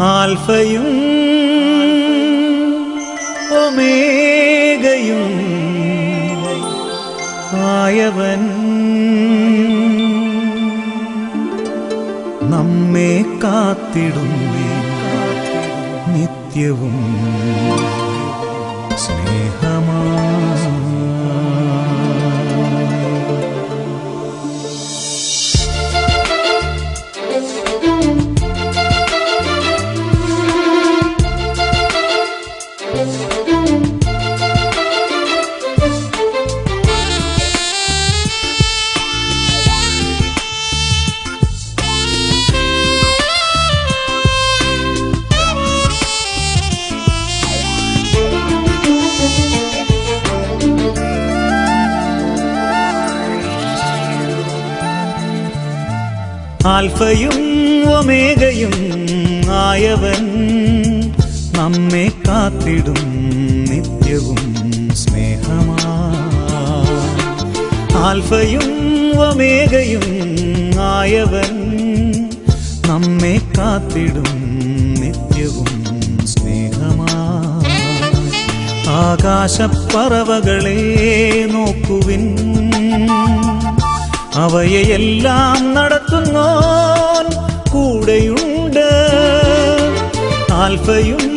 ആൽഫയും ഒമേഗയും ആയവൻ. നമ്മെ കാത്തിടുന്നേ നിത്യവും സ്നേഹമാ ആൽഫയും ഒമേഗയും ആയവൻ നമ്മെ കാത്തിടും നിത്യവും സ്നേഹമാ. ആൽഫയും ഒമേഗയും ആയവൻ നമ്മെ കാത്തിടും നിത്യവും സ്നേഹമാ. ആകാശപ്പറവകളെ നോക്കുവിൻ അവയെല്ലാം നടത്തുന്നോൻ കൂടെയുണ്ട്. ആൽഫയും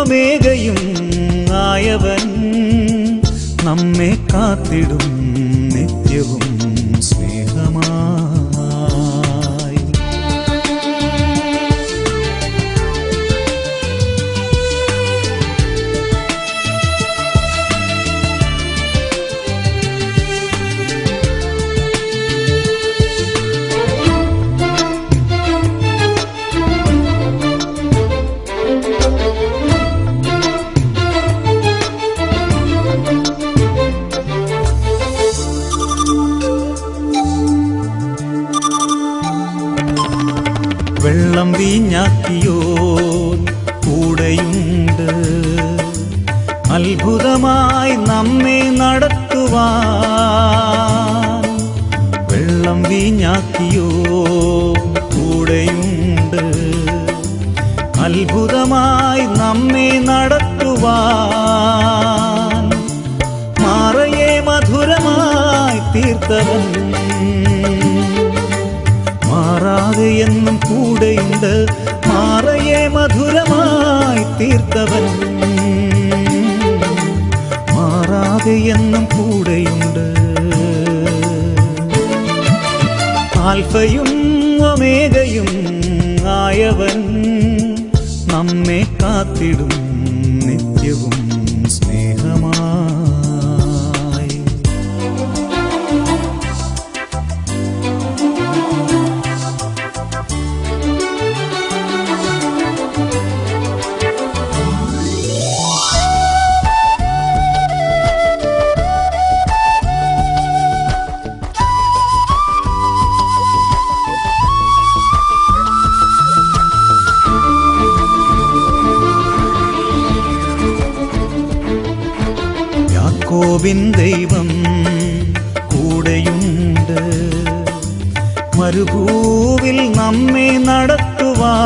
ഒമേഗയും ആയവൻ നമ്മെ കാത്തിടും നിത്യവും. വെള്ളം വീഞ്ഞാക്കിയോ? കൂടെയുണ്ട്. അത്ഭുതമായി നമ്മെ നടത്തുവാൻ. വെള്ളം വീഞ്ഞാക്കിയോ? കൂടെയുണ്ട്. അത്ഭുതമായി നമ്മെ നടത്തുവാൻ. മാറയെ മധുരമായി തീർത്തവൻ കൂടെയുണ്ട്. മാറയെ മധുരമായി തീർത്തവൻ. മാറാതെ എന്നും കൂടെയുണ്ട്. ആൽഫയും ഒമേഗയും ആയവൻ നമ്മെ കാത്തിടും. യാക്കോബിൻ ദൈവം കൂടെയുണ്ട്. മരുഭൂവിൽ നമ്മെ നടത്തുവാൻ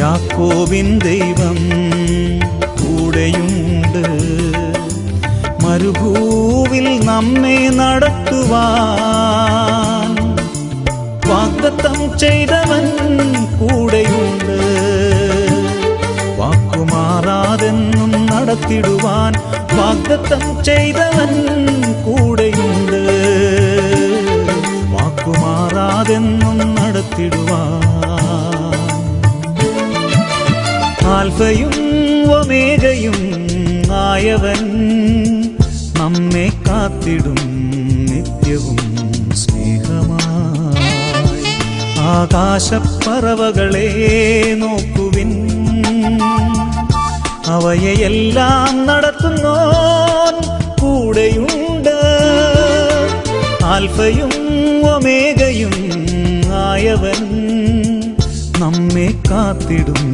യാക്കോബിൻ ദൈവം കൂടെയുണ്ട്. മരുഭൂവിൽ നമ്മെ നടത്തുവാൻ വാഗ്ദത്തം ചെയ്തവൻ കൂടെയുണ്ട്. നടത്തിടുവാൻ വാഗ്ദത്തം ചെയ്തവൻ കൂടെയുണ്ട്. വാക്കുമാറാതെന്നും നടത്തിടുവാൻ ആൽഫയും ഒമേഗയും ആയവൻ നമ്മെ കാത്തിടും നിത്യവും സ്നേഹമായി. ആകാശപ്പറവകളെ നോക്കുവിൻ. അവയെല്ലാം നടത്തുന്നോൻ കൂടെയുണ്ട്. ആൽഫയും ഒമേഗയും ആയവൻ നമ്മെ കാത്തിടും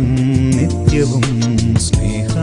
നിത്യവും സ്നേഹ